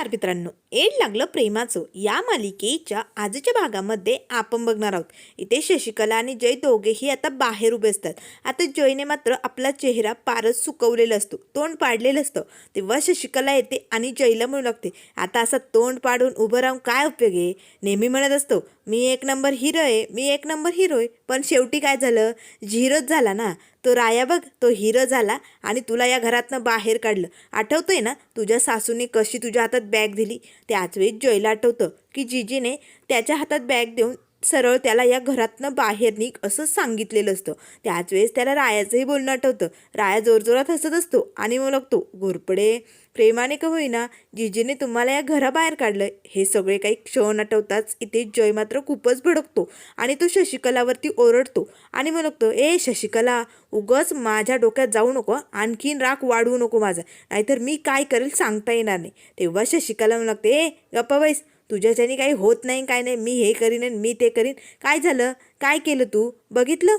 नमस्कार मित्रांनो. एड लागलं प्रेमाचं. या मालिकेच्या आजच्या भागामध्ये आपण बघणार आहोत. इथे शशिकला आणि जय दोघेही आता बाहेर उभे असतात. आता जयने मात्र आपला चेहरा पारच सुकवलेला असतो. तोंड पाडलेलं असतं. तेव्हा शशिकला येते आणि जयला म्हणू लागते आता असं तोंड पाडून उभं राहून काय उपयोग आहे? नेहमी म्हणत असतो मी एक नंबर हिरो आहे. मी एक नंबर हिरो आहे. पण शेवटी काय झालं? झिरोच झाला ना. तो राया बघ तो हिरो झाला आणि तुला या घरातनं बाहेर काढलं. आठवतंय ना तुझ्या सासूने कशी तुझ्या हातात बॅग दिली? त्याच वेळी जयला आठवतं की जिजीने त्याच्या हातात बॅग देऊन सरळ त्याला या घरातनं बाहेर निघ असं सांगितलेलं असतं. त्याच वेळेस त्याला रायाचंही बोलणं आठवतं. राया जोरजोरात हसत असतो आणि मग लागतो घोरपडे प्रेमाने का होईना जिजीने तुम्हाला या घराबाहेर काढलं हे सगळे काही क्षण आठवताच इथे जय मात्र खूपच भडकतो आणि तो शशिकलावरती ओरडतो आणि मग लागतो ए शशिकला उगच माझ्या डोक्यात जाऊ नको आणखीन राग वाढवू नको माझा. नाहीतर मी काय करेल सांगता येणार नाही. तेव्हा शशिकला म्हणू लागते ए गप्पा बैस. तुझ्याच्याने काही होत नाही काय नाही मी हे करीन आणि मी ते करीन. काय झालं? काय केलं तू? बघितलं?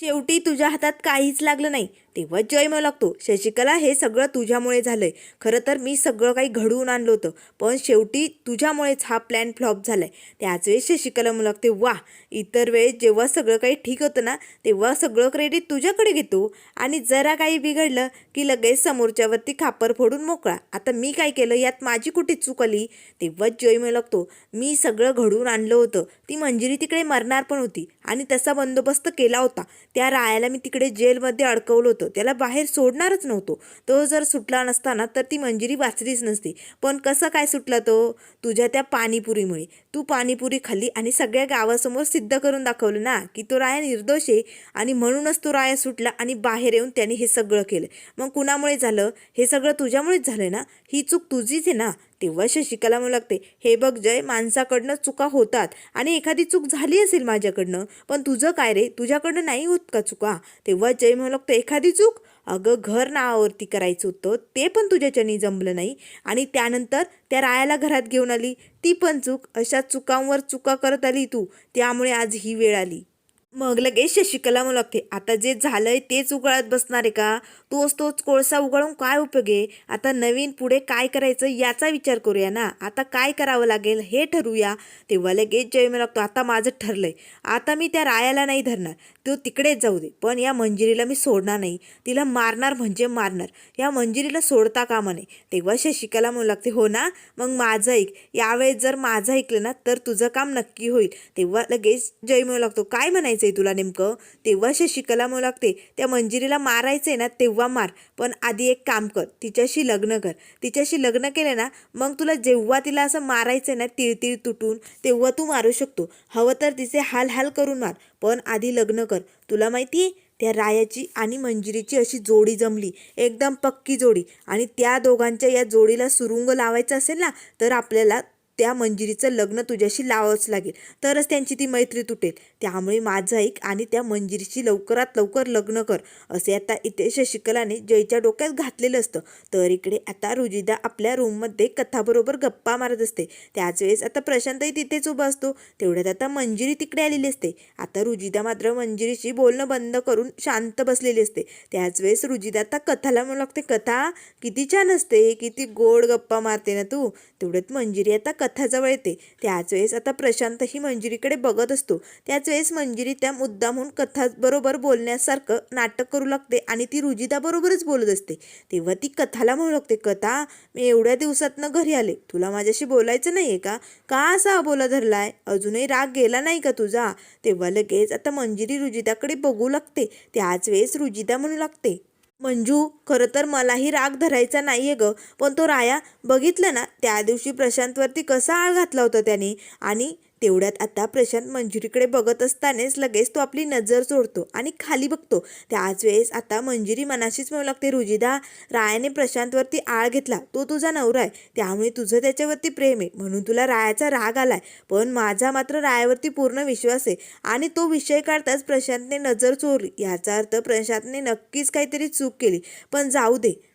शेवटी तुझ्या हातात काहीच लागलं नाही. तेव्हाच जय म्हणू लागतो. शशिकला हे सगळं तुझ्यामुळे झालंय. खरं तर मी सगळं काही घडवून आणलं होतं पण शेवटी तुझ्यामुळेच हा प्लॅन फ्लॉप झालाय. त्याच वेळेस शशिकला मला लागते वा इतर वेळेस जेव्हा सगळं काही ठीक होतं ना तेव्हा सगळं क्रेडिट तुझ्याकडे घेतो. आणि जरा काही बिघडलं की लगेच समोरच्यावरती खापर फोडून मोकळा. आता मी काय केलं? यात माझी कुठे चूक आली? तेव्हाच जय म्हणू लागतो मी सगळं घडवून आणलं होतं. ती मंजिरी तिकडे मरणार पण होती आणि तसा बंदोबस्त केला होता. त्या रायाला मी तिकडे जेलमध्ये अडकवलं होतं. त्याला बाहेर सोडणारच नव्हतो. तो जर सुटला नसताना तर ती मंजिरी वाचलीच नसती. पण कसं काय सुटला तो? तुझ्या त्या पाणीपुरीमुळे. तू पाणीपुरी खाल्ली आणि सगळ्या गावासमोर सिद्ध करून दाखवलं ना की तो राया निर्दोष आहे आणि म्हणूनच तो राया सुटला आणि बाहेर येऊन त्याने हे सगळं केलं. मग कुणामुळे झालं? हे सगळं तुझ्यामुळेच झालं ना? ही चूक तुझीच आहे ना? तेव्हा शशिकला म्हणू लागते हे बघ जय माणसाकडनं चुका होतात आणि एखादी चूक झाली असेल माझ्याकडनं पण तुझं काय रे? तुझ्याकडनं नाही होत का चुका? तेव्हा जय म्हणू लागतो एखादी चूक? अगं घर नावावरती करायचं होतं ते पण तुझ्याच्यानी जमलं नाही आणि त्यानंतर त्या रायाला घरात घेऊन आली. ती पण चूक अशा चुकांवर चुका करत आली तू. त्यामुळे आज ही वेळ आली. मग लगेच शशिकला म्हणू लागते आता जे झालंय तेच उगाळत बसणार आहे का? तोच तोच कोळसा उगाळून काय उपयोग आहे? आता नवीन पुढे काय करायचं याचा विचार करूया ना. आता काय करावं लागेल हे ठरवूया. तेव्हा लगेच जय म्हणू लागतो आता माझं ठरलंय. आता मी त्या रायाला नाही धरणार. तो तिकडेच जाऊ दे. पण या मंजिरीला मी सोडणार नाही. तिला मारणार म्हणजे मारणार. या मंजिरीला सोडता कामा नये. तेव्हा शशिकला म्हणू लागते हो ना. मग माझं ऐक. यावेळेस जर माझं ऐकलं ना तर तुझं काम नक्की होईल. तेव्हा लगेच जय म्हणू लागतो काय म्हणायचं आहे तुला नेमकं. तेव्हा शशिकला म्हणू लागते त्या मंजिरीला मारायचं आहे ना तेव्हा मार. पण आधी एक काम कर तिच्याशी लग्न कर. तिच्याशी लग्न केलं ना मग तुला जेव्हा तिला असं मारायचं आहे ना तिळतिळ तुटून तेव्हा तू मारू शकतो. हवं तर तिचे हाल हाल करून मार. पण आधी लग्न कर. तुला माहिती आहे त्या रायाची आणि मंजिरीची अशी जोडी जमली. एकदम पक्की जोडी. आणि त्या दोघांच्या या जोडीला सुरुंग लावायचं असेल ना तर आपल्याला त्या मंजिरीचं लग्न तुझ्याशी लावावंच लागेल. तरच त्यांची ती मैत्री तुटेल. त्यामुळे माझं ऐक आणि त्या मंजिरीशी लवकरात लवकर लग्न कर. असे आता इथे शशिकलाने जयच्या डोक्यात घातलेलं असतं. तर इकडे आता रुजिदा आपल्या रूममध्ये कथाबरोबर गप्पा मारत असते. त्याच वेळेस आता प्रशांतही तिथेच उभा असतो. तेवढ्यात आता मंजिरी तिकडे आलेली असते. आता रुजिदा मात्र मंजिरीशी बोलणं बंद करून शांत बसलेली असते. त्याच वेळेस रुजिदा आता कथाला म्हणू लागते कथा किती छान असते किती गोड गप्पा मारते ना तू. तेवढ्यात मंजिरी आता कथाजवळ येते. त्याच वेळेस आता प्रशांतही मंजिरीकडे बघत असतो. त्याच वेळेस मंजिरी त्या मुद्दामहून कथाबरोबर बोलण्यासारखं नाटक करू लागते आणि ती रुजिताबरोबरच बोलत असते. तेव्हा ती कथाला म्हणू लागते कथा मी एवढ्या दिवसातनं घरी आले. तुला माझ्याशी बोलायचं नाही आहे का? का असा बोला धरलाय? अजूनही राग गेला नाही का तुझा? तेव्हा लगेच आता मंजिरी रुजिदाकडे बघू लागते. त्याच वेळेस रुजिदा म्हणू लागते मंजू खरं तर मलाही राग धरायचा नाही आहे गं. पण तो राया बघितलं ना त्या दिवशी प्रशांतवरती कसा आळ घातला होता त्याने? आणि तेवढ्यात आता प्रशांत मंजुरीकडे बघत असतानाच लगेच तो आपली नजर सोडतो आणि खाली बघतो. त्याच वेळेस आता मंजुरी मनाशीच म्हणू लागते रुजिदा रायाने प्रशांतवरती आळ घेतला. तो तुझा नवरा आहे. त्यामुळे तुझं त्याच्यावरती प्रेम आहे. म्हणून तुला रायाचा राग आलाय. पण माझा मात्र रायावरती पूर्ण विश्वास आहे. आणि तो विषय काढताच प्रशांतने नजर चोरली. याचा अर्थ प्रशांतने नक्कीच काहीतरी चूक केली. पण जाऊ दे.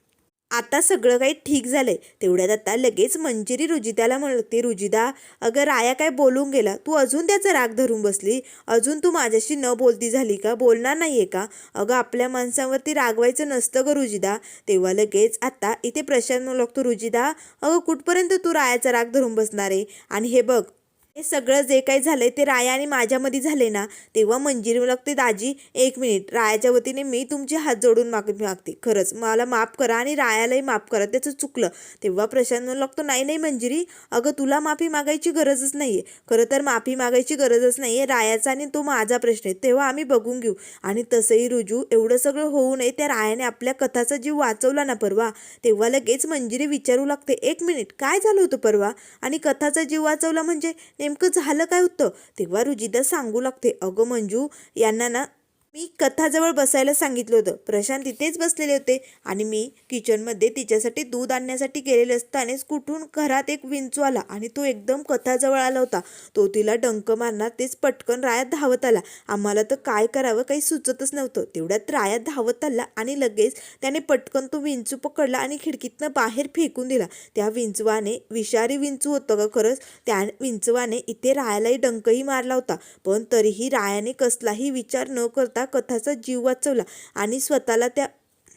आता सगळं काही ठीक झालंय. तेवढ्यात आता लगेच मंजिरी रुजिताला म्हणते रुजिदा अगं राया काय बोलून गेला? तू अजून त्याचा राग धरून बसली? अजून तू माझ्याशी न बोलती झाली का? बोलणार नाहीये का? अगं आपल्या माणसावरती रागवायचं नसतं ग रुजिदा तेव्हा लगेच आता इथे प्रशांत म्हणू लागतो रुजिदा अगं कुठपर्यंत तू रायाचा राग धरून बसणार आहे? आणि हे बघ हे सगळं जे काही झालंय ते राया आणि माझ्यामध्ये झाले ना तेव्हा मंजिरी लागते दाजी एक मिनिट. रायाच्या वतीने मी तुमचे हात जोडून माग मागते. खरंच मला माफ करा आणि रायालाही माफ करा. त्याचं चुकलं. तेव्हा प्रशांत म्हणू लागतो नाही नाही मंजिरी. अगं तुला माफी मागायची गरजच नाही आहे खरं तर माफी मागायची गरजच नाही आहे रायाचा आणि तो माझा प्रश्न आहे. तेव्हा आम्ही बघून घेऊ. आणि तसंही रुजू एवढं सगळं होऊ नये. त्या रायाने आपल्या कथाचा जीव वाचवला ना परवा. तेव्हा लगेच मंजिरी विचारू लागते एक मिनिट. काय झालं होतं परवा? आणि कथाचा जीव वाचवला म्हणजे नेमकं झालं काय होतं? तेव्हा रुजिदा सांगू लागते अगं मंजू यांना ना मी कथाजवळ बसायला सांगितलं होतं. प्रशांत तिथेच बसलेले होते आणि मी किचनमध्ये तिच्यासाठी दूध आणण्यासाठी गेलेले असतानाच कुठून घरात एक विंचू आला आणि तो एकदम कथाजवळ आला होता. तो तिला डंक मारणार तेच पटकन रायात धावत आला. आम्हाला तर काय करावं काही सुचतच नव्हतं. तेवढ्यात रायात धावत आला आणि लगेच त्याने पटकन तो विंचू पकडला आणि खिडकीतनं बाहेर फेकून दिला. त्या विंचवाने विषारी विंचू होतं का खरंच? त्या विंचवाने इथे रायालाही डंकही मारला होता. पण तरीही रायाने कसलाही विचार न करता कथाचा जीव वाचवला आणि स्वतःला त्या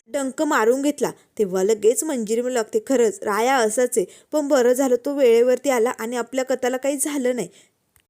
डंक मारून घेतला. तेव्हा लगेच मंजिरी मला लागते. खरंच राया असाच आहे. पण बरं झालं तो वेळेवरती आला आणि आपल्या कथाला काही झालं नाही.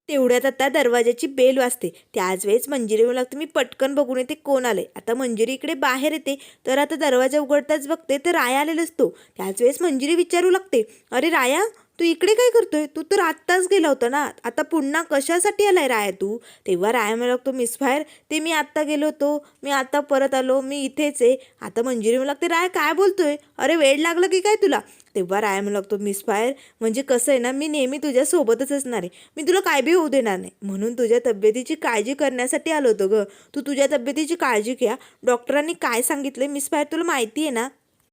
तेवढ्यात आता दरवाजाची बेल वाजते. त्याच वेळेस मंजिरी मला लागते. मी पटकन बघून येते कोण आले आता मंजिरी इकडे बाहेर येते. तर आता दरवाजा उघडताच बघते तर राया आलेला असतो त्याच वेळेस मंजिरी विचारू लागते. अरे राया तू इकडे काय करतोय? तू तर आत्ताच गेला होता ना. आता पुन्हा कशासाठी आलाय राया तू? तेव्हा राया मला लागतो मिसफायर ते मी आत्ता गेलो होतो. मी आत्ता परत आलो. मी इथेच आहे. आता मंजिरी मला लागते. राया काय बोलतोय? अरे वेळ लागलं की काय तुला? तेव्हा राया मला लागतो मिसफायर म्हणजे कसं आहे ना मी नेहमी तुझ्यासोबतच असणार आहे. मी तुला काय बी होऊ देणार नाही. म्हणून तुझ्या तब्येतीची काळजी करण्यासाठी आलो होतो गं. तू तुझ्या तब्येतीची काळजी घ्या. डॉक्टरांनी काय सांगितलं मिस फायर तुला माहिती आहे ना?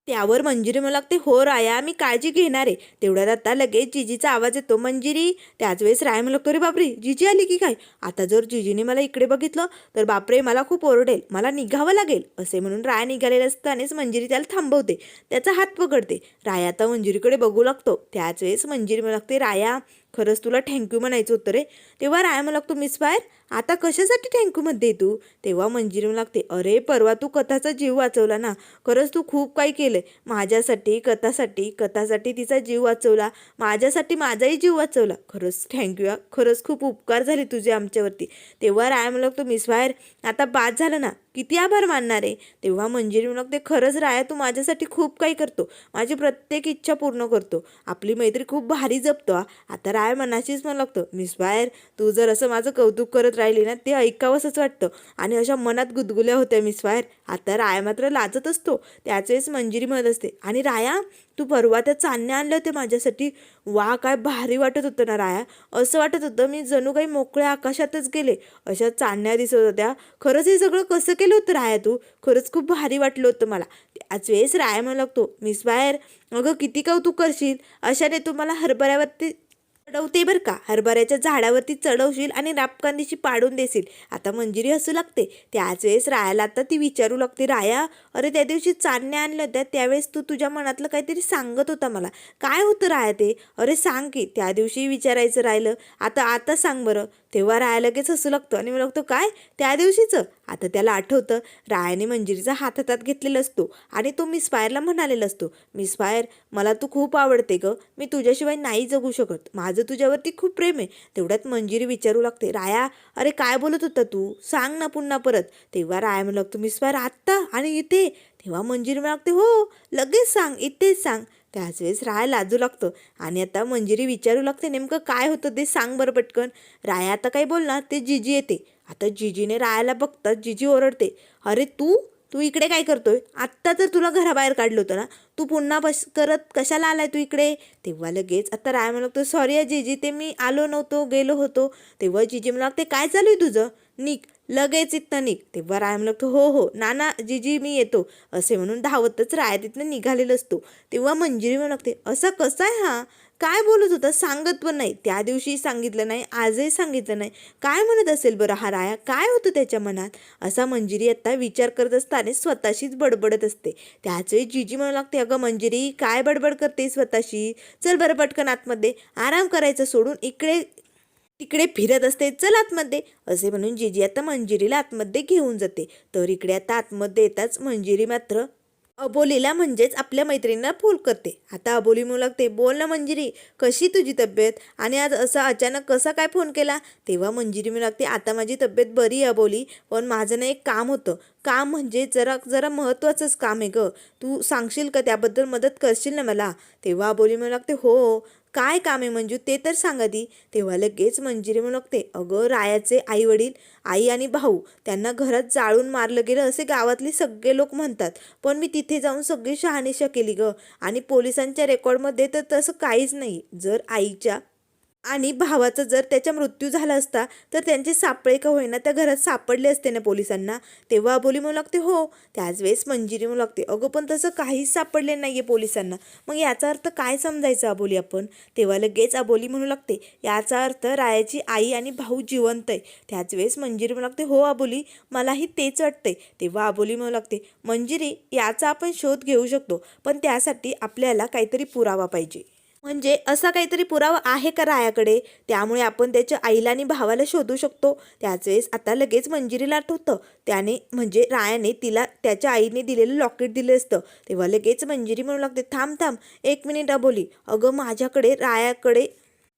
त्यावर मंजिरी मला लागते. हो राया मी काळजी घेणार आहे. तेवढ्यात आता लगेच जिजीचा आवाज येतो. मंजिरी त्याच वेळेस राया मला लागतो रे बापरे जिजी आली की काय? आता जर जिजीने मला इकडे बघितलं तर बापरे मला खूप ओरडेल. मला निघावं लागेल. असे म्हणून राया निघालेलं असतानाच मंजिरी त्याला थांबवते. त्याचा हात पकडते. राया आता मंजिरीकडे बघू लागतो. त्याच वेळेस मंजिरी मला लागते राया खरंच तुला थँक्यू म्हणायचं होतं रे. तेव्हा राय मला लागतो मिस फायर आता कशासाठी थँक्यू म्हणते तू? तेव्हा मंजिरी मला लागते अरे परवा तू कथाचा जीव वाचवला ना. खरंच तू खूप काही केलंय. माझ्यासाठी कथासाठी कथासाठी तिचा जीव वाचवला. माझ्यासाठी माझाही जीव वाचवला. खरंच थँक्यू खरंच खूप उपकार झाले तुझे आमच्यावरती. तेव्हा राय मला लागतो मिस फायर आता बाद झालं ना. किती आभार मानणार आहे? तेव्हा मंजिरी म्हणू लागते खरंच राया तू माझ्यासाठी खूप काही करतो. माझी प्रत्येक इच्छा पूर्ण करतो. आपली मैत्री खूप भारी जपतो आता राय मनाशीच म्हणू लागतं. मिस बाहेर तू जर असं माझं कौतुक करत राहिली ना ते ऐकावंसंच वाटतं. आणि अशा मनात गुदगुल्या होत्या मिस बाहेर आता राया मात्र लाजत असतो. त्याच वेळेस मंजिरी म्हणत असते. आणि राया तू परवा त्या चांदण्या आणल्या होत्या माझ्यासाठी. वा काय भारी वाटत होतं ना राया. असं वाटत होतं मी जणू काही मोकळ्या आकाशातच गेले. अशा चांदण्या दिसत होत्या. खरंच हे सगळं कसं केलं होतं राया तू? खरंच खूप भारी वाटलं होतं मला. त्याच वेळेस राया म्हणू लागतो मिस बाहेर अगं किती कौतुक करशील? अशाने तू मला हरभऱ्यावरती चढवते बरं का. हरभऱ्याच्या झाडावरती चढवशील आणि रापकांदीची पाडून देशील. आता मंजिरी हसू लागते. त्याच वेळेस रायाला आता ती विचारू लागते राया अरे त्या दिवशी चांदण्या आणल्या होत्या. त्यावेळेस तू तुझ्या मनातलं काहीतरी सांगत होता मला. काय होतं राया ते? अरे सांग की त्या दिवशी विचारायचं राहिलं. आता आता सांग बरं. तेव्हा राया लगेच हसू लागतो आणि मी लागतो काय? त्या दिवशीचं? आता त्याला आठवतं रायाने मंजिरीचा हात हातात घेतलेला असतो आणि तो मिस फायरला म्हणालेला असतो मिस फायर मला तू खूप आवडते ग. मी तुझ्याशिवाय नाही जगू शकत. माझं तुझ्यावरती खूप प्रेम आहे. तेवढ्यात मंजिरी विचारू लागते राया अरे काय बोलत होता तू? सांग ना पुन्हा परत. तेव्हा राया म्हणू लागतो मिस फायर आत्ता आणि इथे. तेव्हा मंजिरी म्हणू लागते हो लगेच सांग इथेच सांग. त्याच वेळेस राया लाजू लागतं. आणि आता मंजिरी विचारू लागते नेमकं काय होतं ते सांग बरं पटकन. राया आता काय बोलणार ते जिजी येते. आता जिजीने रायाला बघतात जिजी ओरडते. अरे तू? तू इकडे काय करतोय? आत्ता तर तुला घराबाहेर काढलं होतं ना तू पुन्हा बस करत कशाला आलाय तू इकडे? तेव्हा लगेच आता राय म्हणतो सॉरी आहे जिजी ते मी आलो नव्हतो गेलो होतो. तेव्हा जिजी मला लागते काय चालू आहे तुझं? निक लगेच इथनं निघ तेव्हा राय म्हणतो हो हो नाना जिजी मी येतो. असे म्हणून धावतच राया तिथनं निघालेलं असतो. तेव्हा मंजिरी म्हणू लागते असा कसा आहे हा? काय बोलत होता? सांगत पण नाही. त्या दिवशी सांगितलं नाही आजही सांगितलं नाही. काय म्हणत असेल बरं हा राया? काय होतं त्याच्या मनात? असा मंजिरी आत्ता विचार करत असताना स्वतःशीच बडबडत असते. त्याच वेळी जिजी म्हणू लागते अगं मंजिरी काय बडबड करते स्वतःशी? चल बरं पटकन आतमध्ये. आराम करायचं सोडून इकडे तिकडे फिरत असते चल आतमध्ये. असे म्हणून जिजी आता मंजिरीला आतमध्ये घेऊन जाते. तर इकडे आता आतमध्ये येताच मंजिरी मात्र अबोलीला म्हणजेच आपल्या मैत्रिणींना फोन करते. आता अबोली म्हणू लागते बोल ना मंजिरी कशी तुझी तब्येत? आणि आज असा अचानक कसा काय फोन केला? तेव्हा मंजिरी म्हणू लागते आता माझी तब्येत बरी आहे अबोली पण माझं ना एक काम होतं. काम म्हणजे जरा जरा महत्त्वाचंच काम आहे ग. तू सांगशील का त्याबद्दल मदत करशील ना मला? तेव्हा अबोली म्हणू लागते हो. हो. काय काम आहे मंजू म्हणजे ते तर सांगा दी तेव्हा लगेच मंजिरी म्हणते अगं रायाचे आई वडील आई आणि भाऊ त्यांना घरात जाळून मारलं गेलं असे गावातले सगळे लोक म्हणतात. पण मी तिथे जाऊन सगळी शहानिशा केली ग. आणि पोलिसांच्या रेकॉर्डमध्ये तर तसं काहीच नाही. जर आईच्या आणि भावाचा जर त्याचा मृत्यू झाला असता तर त्यांचे सापळे का होईना त्या घरात सापडले असते ना पोलिसांना. तेव्हा अबोली म्हणू लागते हो त्याच वेळेस मंजिरी म्हणू लागते. अगं पण तसं काहीच सापडले नाही आहे पोलिसांना. मग याचा अर्थ काय समजायचं अबोली आपण? तेव्हा लगेच अबोली म्हणू लागते याचा अर्थ रायाची आई आणि भाऊ जिवंत आहे. त्याच वेळेस मंजिरी म्हणू लागते हो अबोली मलाही तेच वाटतंय. तेव्हा अबोली म्हणू लागते मंजिरी याचा आपण शोध घेऊ शकतो पण त्यासाठी आपल्याला काहीतरी पुरावा पाहिजे. म्हणजे असा काहीतरी पुरावा आहे का रायाकडे? त्यामुळे आपण त्याच्या आईला आणि भावाला शोधू शकतो. त्याच वेळेस आता लगेच मंजिरीला आठवतं. त्याने म्हणजे रायाने तिला त्याच्या आईने दिलेलं लॉकेट दिलं असतं. तेव्हा लगेच मंजिरी म्हणू लागते थांब थांब एक मिनिट अबोली. अगं माझ्याकडे रायाकडे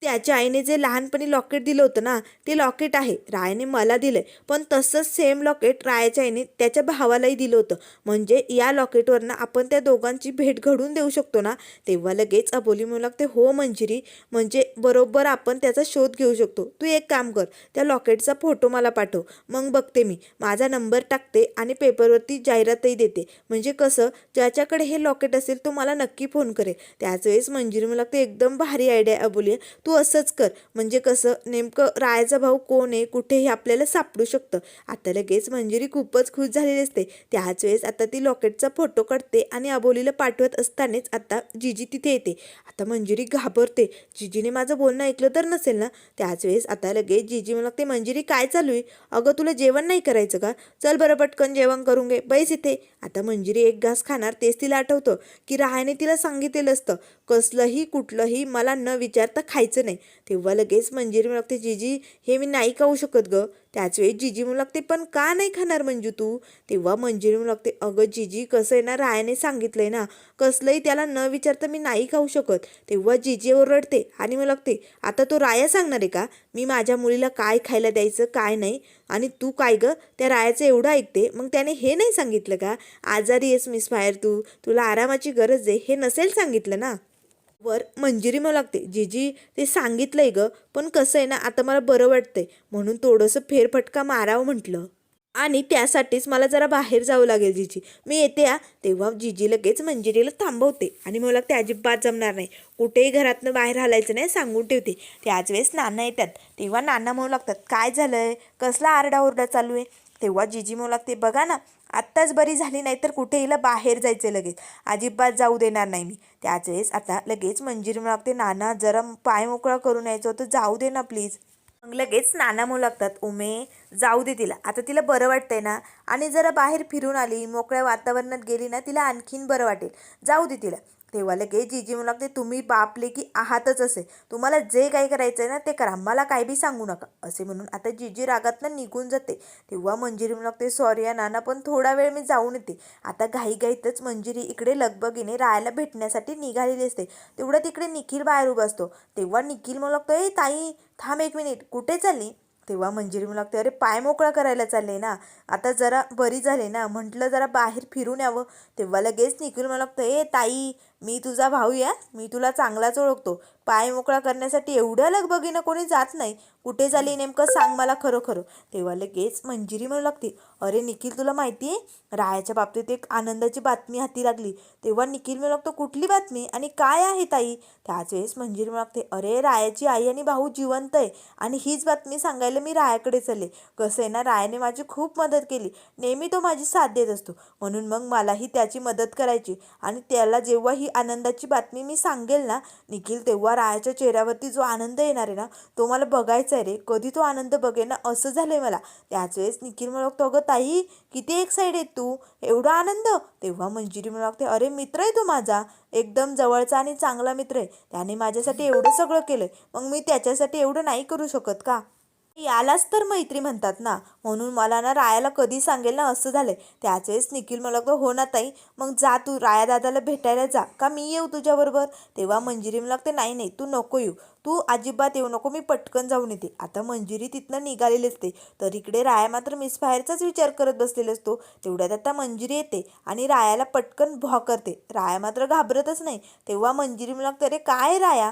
त्याच्या आईने जे लहानपणी लॉकेट दिलं होतं ना ते लॉकेट आहे. रायाने मला दिलंय. पण तसंच सेम लॉकेट रायाच्या आईने त्याच्या भावालाही दिलं होतं. म्हणजे या लॉकेटवरनं आपण त्या दोघांची भेट घडून देऊ शकतो ना? तेव्हा लगेच अबोली म्हणू लागते हो मंजिरी म्हणजे बरोबर आपण त्याचा शोध घेऊ शकतो. तू एक काम कर त्या लॉकेटचा फोटो मला पाठव. मग बघते मी. माझा नंबर टाकते आणि पेपरवरती जाहिरातही देते. म्हणजे कसं ज्याच्याकडे हे लॉकेट असेल तो मला नक्की फोन करेल. त्याच वेळेस मंजिरी म्हणू लागते एकदम भारी आयडिया आहे अबोली. तू तू असंच कर. म्हणजे कसं नेमकं रायाचा भाऊ कोण आहे कुठे हे आपल्याला सापडू शकतं. आता लगेच मंजिरी खूपच खुश झालेली असते. त्याच वेळेस आता ती लॉकेटचा फोटो काढते आणि अबोलीला पाठवत असतानाच आता जिजी तिथे येते. आता मंजिरी घाबरते. जिजीने माझं बोलणं ऐकलं तर नसेल ना? त्याच वेळेस आता लगेच जिजी मला ते मंजिरी काय चालू आहे? अगं तुला जेवण नाही करायचं का? चल बरं पटकन जेवण करून घे. बैस इथे. आता मंजिरी एक घास खाणार तेच तिला आठवतं की राहायने तिला सांगितलेलं असतं. कसलंही कुठलंही मला न विचारता खायचं नाही. तेव्हा लगेच मंजिरी म्हणू लागते जिजी हे मी नाही खाऊ शकत ग. त्याच वेळी जिजी म्हणू लागते पण का नाही खाणार मंजू तू? तेव्हा मंजिरी म्हणू लागते अगं जिजी कसं आहे ना रायाने सांगितलंय ना कसलंही त्याला न विचारता मी नाही खाऊ शकत. तेव्हा जीजी ओरडते आणि म्हणू लागते आता तो राया सांगणार आहे का? मी माझ्या मुलीला काय खायला द्यायचं काय नाही? आणि तू काय ग? त्या रायाचं एवढं ऐकते मग त्याने हे नाही सांगितलं का? आजारी आहेस मिस फायर तू तुला आरामाची गरज आहे हे नसेल सांगितलं ना? वर मंजिरी मला लागते. जीजी ते सांगितलंय ग पण कसं आहे ना आता मला बरं वाटतंय. म्हणून थोडंसं फेरफटका मारावं म्हटलं. आणि त्यासाठीच मला जरा बाहेर जावं लागेल जीजी. मी येते आ तेव्हा जीजी लगेच मंजिरीला थांबवते. आणि मला ते अजिबात जमणार नाही. कुठेही घरातनं बाहेर हालायचं नाही सांगून ठेवते. त्याच वेळेस नाना येतात. तेव्हा नाना म्हणू लागतात काय झालं आहे कसला आरडाओरडा चालू आहे? तेव्हा जिजी म्हणू लागते बघा ना आत्ताच बरी झाली नाही तर कुठे हिला बाहेर जायचं लगेच. अजिबात जाऊ देणार नाही मी. त्याच वेळेस आता लगेच मंजिरी म्हणू लागते नाना जरा पाय मोकळा करून यायचो तर जाऊ दे ना प्लीज. मग लगेच नाना म्हणू लागतात उमे जाऊ दे तिला. आता तिला बरं वाटतंय ना. आणि जरा बाहेर फिरून आली मोकळ्या वातावरणात गेली ना तिला आणखीन बरं वाटेल. जाऊ दे तिला. तेव्हा लगेच जीजी म्हणू लागते तुम्ही बापले की आहातच असे. तुम्हाला जे काही करायचं आहे ना ते करा मला काय बी सांगू नका. असे म्हणून आता जीजी रागातनं निघून जाते. तेव्हा मंजिरी म्हणू लागते सॉरी या नाना पण थोडा वेळ मी जाऊन येते. आता घाईघाईतच मंजिरी इकडे लगबगीने रायाला भेटण्यासाठी निघालेली असते. तेवढं तिकडे निखिल बाहेर उभा असतो. तेव्हा निखिल म्हणू लागतो ए ताई थांब एक मिनिट. कुठे चालली? तेव्हा मंजिरी म्हणू लागते अरे पाय मोकळा करायला चालले ना. आता जरा बरी झाली ना. म्हटलं जरा बाहेर फिरून यावं. तेव्हा लगेच निखिल म्हणू लागतं ए ताई मी तुझा भाऊ या. मी तुला चांगलाच ओळखतो. पाय मोकळा करण्यासाठी एवढ्या लगबगीनं कोणी जात नाही. कुठे झाली नेमकं सांग मला खरं खरं तेव्हा लगेच मंजिरी म्हणू लागते. अरे निखिल तुला माहिती आहे? रायाच्या बाबतीत एक आनंदाची बातमी हाती लागली. तेव्हा निखिल म्हणू लागतो कुठली बातमी? आणि काय आहे ताई? त्याच वेळेस मंजिरी म्हणू लागते अरे रायाची आई आणि भाऊ जिवंत आहे. आणि हीच बातमी सांगायला मी रायाकडे चालले. कसं आहे ना रायाने माझी खूप मदत केली. नेहमी तो माझी साथ देत असतो. म्हणून मग मलाही त्याची मदत करायची. आणि त्याला जेव्हा ही आनंदाची बातमी मी सांगेल ना निखिल तेव्हा रायाच्या चेहऱ्यावरती जो आनंद येणार आहे ना तो मला बघायचा आहे रे. कधी तो आनंद बघेल ना असं झालं आहे मला. त्याच वेळेस निखिल मला लागतो अगं ताई किती एक्साइड आहे तू? एवढा आनंद? तेव्हा मंजिरी मला लागते अरे मित्र आहे तो माझा. एकदम जवळचा आणि चांगला मित्र आहे. त्याने माझ्यासाठी एवढं सगळं केलं मग मी त्याच्यासाठी एवढं नाही करू शकत का? यालाच तर मैत्री म्हणतात ना. म्हणून मला ना रायाला कधी सांगेल ना असं झालंय. त्याच वेळेस निखिल मला तो हो ना ताई मग जा तू राया दादाला भेटायला जा. का मी येऊ तुझ्याबरोबर? तेव्हा मंजिरी मला लागते नाही नाही तू नको येऊ. तू अजिबात येऊ नको मी पटकन जाऊन येते. आता मंजिरी तिथनं निघालेली असते. तर इकडे राया मात्र मिस फायरचाच विचार करत बसलेला असतो. तेवढ्यात आता मंजिरी येते आणि रायाला पटकन भॉ करते. राया मात्र घाबरतच नाही. तेव्हा मंजिरी मला लागते अरे काय राया?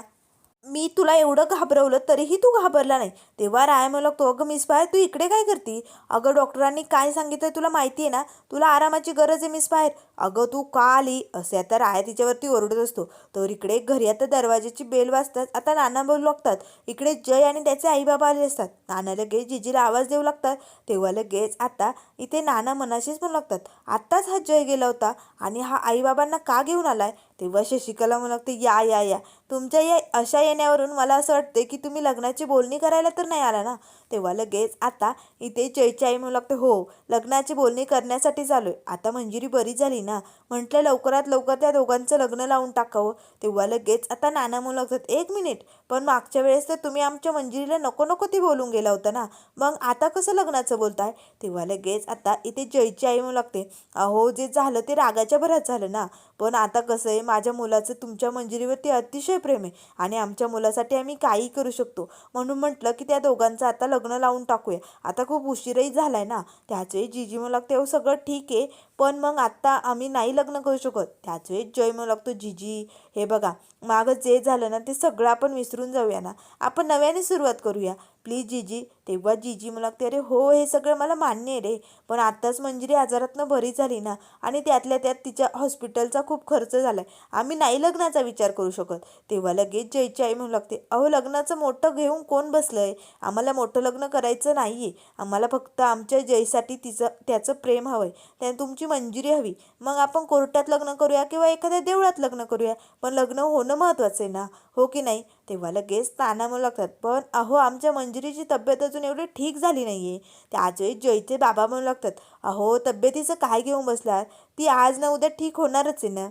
मी तुला एवढं घाबरवलं तरीही तू घाबरला नाही. तेव्हा राय मला लागतो अगं मिस बाहेर तू इकडे काय करती? अगं डॉक्टरांनी काय सांगितलं तुला माहिती आहे ना तुला आरामाची गरज आहे मिस बाहेर. अगं तू का आली? असे आता राय तिच्यावरती ओरडत असतो. तर इकडे घरी आता दरवाजाची बेल वाजतात आता नाना बोलू लागतात इकडे जय आणि त्याचे आईबाबा आले असतात. नाना लगेच जिजीला आवाज देऊ लागतात. तेव्हा लगेच आता इथे नाना मनाशीच म्हणू लागतात. आत्ताच हा जय गेला होता आणि हा आईबाबांना का घेऊन आलाय? तेव्हा शशिकला म्हणू लागते या या या. तुमच्या या अशा येण्यावरून मला असं वाटते की तुम्ही लग्नाची बोलणी करायला तर नाही आला ना? तेव्हा लगेच आता इथे जयची आई म्हणू लागते हो लग्नाची बोलणी करण्यासाठी चालू आहे आता मंजिरी बरी झाली ना? म्हटलं लवकरात लवकर त्या दोघांचं लग्न लावून टाकावं. तेव्हा लगेच आता नाना म्हणू लागतात एक मिनिट पण मागच्या वेळेस तर तुम्ही आमच्या मंजिरीला नको नको ती बोलून गेला होता ना? मग आता कसं लग्नाचं बोलताय? तेव्हा लगेच आता इथे जयची आई म्हणू लागते अहो जे झालं ते रागाच्या भरात झालं ना? पण आता कसं आहे माझ्या मुलाचं तुमच्या मंजिरीवरती अतिशय प्रेम आहे आणि आमच्या मुलासाठी आम्ही काही करू शकतो. म्हणून म्हटलं की त्या दोघांचं आता लग्न लग्न लावून टाकूया. आता खूप उशीरही झालाय ना. त्याच वेळी जीजी म्हणू लागते हो सगळं ठीक आहे पण मग आत्ता आम्ही नाही लग्न करू शकत. त्याच वेळेस जय म्हणू लागतो जीजी हे बघा मागं जे झालं ना ते सगळं आपण विसरून जाऊया ना. आपण नव्याने सुरुवात करूया. प्लीज जीजी तेव्हा जीजी मला लागते अरे हो हे सगळं मला मान्य आहे रे पण आत्ताच मंजिरी आजारातनं बरी झाली ना आणि त्यातल्या त्यात तिच्या हॉस्पिटलचा खूप खर्च झाला आहे आम्ही नाही लग्नाचा विचार करू शकत. तेव्हा लगेच जयची आई म्हणू लागते अहो लग्नाचं मोठं घेऊन कोण बसलं आहे आम्हाला मोठं लग्न करायचं नाही आहे आम्हाला फक्त आमच्या जयसाठी तिचं त्याचं प्रेम हवं आहे त्याने तुमची मंजुरी हवी. मग आपण कोर्टात लग्न करूया किंवा एखाद्या देवळात लग्न करूया? पण लग्न होणं महत्त्वाचं आहे ना? हो की नाही? तेव्हा लगेच ताना म्हणू लागतात पण अहो आमच्या मंजिरीची तब्येत अजून एवढी ठीक झाली नाही आहे त्याचवेळी जयचे बाबा म्हणू लागतात अहो तब्येतीचं काय घेऊन बसलात? ती आज ना उद्या ठीक होणारच आहे ना.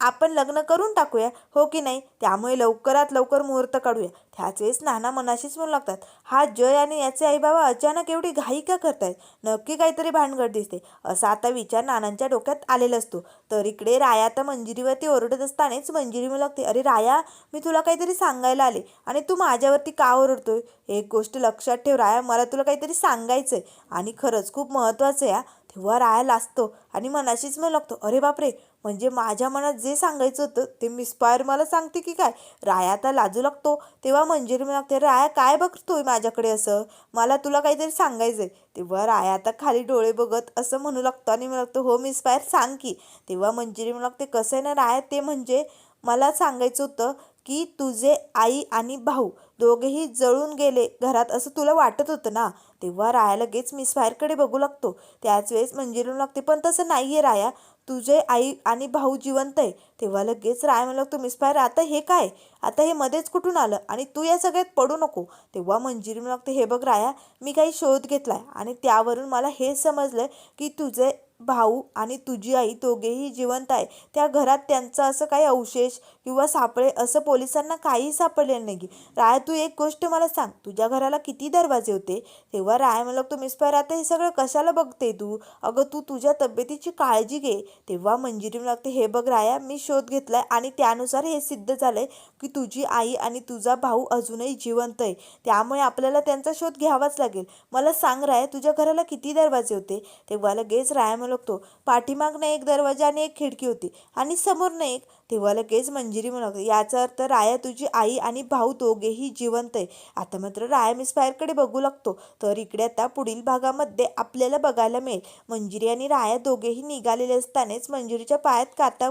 आपण लग्न करून टाकूया हो की नाही? त्यामुळे लवकरात लवकर मुहूर्त काढूया. त्याच वेळेस नाना मनाशीच म्हणू लागतात. हा जय आणि याचे आईबाबा अचानक एवढी घाई का करतायत? नक्की काहीतरी भानगड दिसते. असा आता विचार नानांच्या डोक्यात आलेला असतो. तर इकडे राया आता मंजिरीवरती ओरडत असतानाच मंजिरी म्हणू लागते अरे राया मी तुला काहीतरी सांगायला आले. आणि तू माझ्यावरती का ओरडतोय? एक गोष्ट लक्षात ठेव राया मला तुला काहीतरी सांगायचं आहे आणि खरंच खूप महत्त्वाचं आहे तेव्हा राया लाजतो आणि मनाशीच म्हणू लागतो अरे बापरे म्हणजे माझ्या मनात जे सांगायचं होतं ते मिसपायर मला सांगते की काय? राया आता लाजू लागतो. तेव्हा मंजिरी म्हणू लागते राया काय बघतोय माझ्याकडे असं? मला तुला काहीतरी सांगायचं आहे तेव्हा राया आता खाली डोळे बघत असं म्हणू लागतो आणि मला लागतो हो मिसपायर सांग की. तेव्हा मंजिरी म्हणू लागते कसं आहे ना राया? ते म्हणजे मला सांगायचं होतं की तुझे आई आणि भाऊ दोघेही जळून गेले घरात असं तुला वाटत होतं ना? तेव्हा राया लगेच मिस फायरकडे बघू लागतो. त्याच वेळेस मंजिरी लागते पण तसं नाही आहे राया. तुझे आई आणि भाऊ जिवंत आहे. तेव्हा लगेच राय मला तू मिसफायर आता हे काय? आता हे मध्येच कुठून आलं? आणि तू या सगळ्यात पडू नको. तेव्हा मंजिरी म्हणू हे बघ राया मी काही शोध घेतलाय. आणि त्यावरून मला हे समजलं की तुझे भाऊ आणि तुझी आई दोघेही जिवंत आहे. त्या घरात त्यांचं असं काही अवशेष किंवा सापळे असं पोलिसांना काही सापडलेलं नाही राय तू एक गोष्ट मला सांग. तुझ्या घराला किती दरवाजे होते? तेव्हा राय म्हणलं तू मिसपायर आता हे सगळं कशाला बघते तू? अगं तू तुझ्या तब्येतीची काळजी घे. तेव्हा मंजिरी लागते हे बघ राया मी शोध घेतलाय आणि त्यानुसार हे सिद्ध झालंय की तुझी आई आणि तुझा भाऊ अजूनही जिवंत आहे. त्यामुळे आपल्याला त्यांचा शोध घ्यावाच लागेल. मला सांग राय तुझ्या घराला किती दरवाजे होते? तेव्हा लगेच राया म्हणतो पाठीमागनं एक दरवाजा आणि एक खिडकी होती आणि समोरनं एक तेव्हा लगेच मंजिरी म्हणत याचा अर्थ राया तुझी आई आणि भाऊ दोघेही जिवंत आहे. आता मात्र राया मिस फायरकडे बघू लागतो. तर इकडे आता पुढील भागामध्ये आपल्याला बघायला मिळेल. मंजिरी आणि राया दोघेही निघालेले असतानाच मंजिरीच्या पायात काता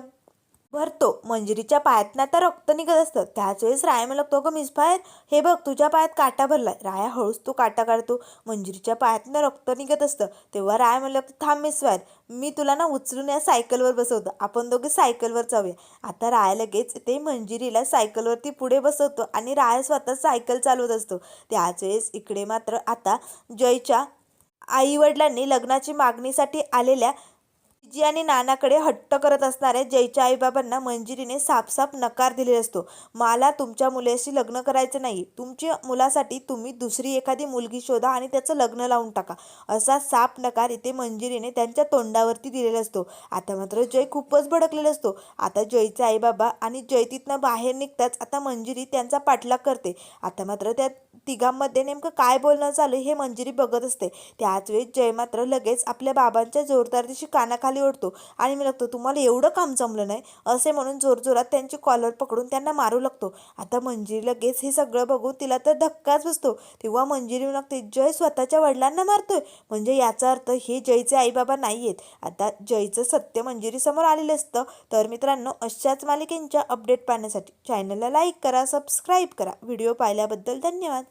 भरतो. मंजिरीच्या पायातनं आता रक्त निघत असतं. त्याच वेळेस राया मला लागतो अगं मिस बाहेर हे बघ तुझ्या पायात काटा भरलाय. राया हळूच तो काटा काढतो. मंजिरीच्या पायातनं रक्त निघत असतं. तेव्हा राया म्हणलं थांब मिस बाहेर मी तुला ना उचलून या सायकलवर बसवतो. आपण दोघे सायकलवर जाऊया. आता राया लगेच ते मंजिरीला सायकलवरती पुढे बसवतो आणि राया स्वतः सायकल चालवत असतो. त्याच वेळेस इकडे मात्र आता जयच्या आईवडिलांनी लग्नाची मागणीसाठी आलेल्या जी आणि नानाकडे हट्ट करत असणाऱ्या जयच्या आईबाबांना मंजिरीने साफसाफ नकार दिलेला असतो. मला तुमच्या मुलाशी लग्न करायचं नाही. तुमच्या मुलासाठी तुम्ही दुसरी एखादी मुलगी शोधा आणि त्याचं लग्न लावून टाका. असा साफ नकार इथे मंजिरीने त्यांच्या तोंडावरती दिलेला असतो. आता मात्र जय खूपच भडकलेला असतो. आता जयचे आईबाबा आणि जय तिथनं बाहेर निघताच आता मंजिरी त्यांचा पाठलाग करते. आता मात्र त्या तिघांमध्ये नेमकं काय बोलणं चालू हे मंजिरी बघत असते. त्याच वेळी जय मात्र लगेच आपल्या बाबांच्या जोरदार दिवशी कानाखाली ओढतो. आणि मी लागतो तुम्हाला एवढं काम जमलं नाही. असे म्हणून जोरजोरात त्यांची कॉलर पकडून त्यांना मारू लागतो. आता मंजिरी लगेच हे सगळं बघून तिला तर धक्काच बसतो. तेव्हा मंजिरी म्हणू लागते जय स्वतःच्या वडिलांना मारतोय. म्हणजे याचा अर्थ हे जयचे आईबाबा नाही आहेत आता जयचं सत्य मंजिरीसमोर आलेलं असतं. तर मित्रांनो अशाच मालिकेंच्या अपडेट पाहण्यासाठी चॅनलला लाईक करा सबस्क्राईब करा. व्हिडिओ पाहिल्याबद्दल धन्यवाद.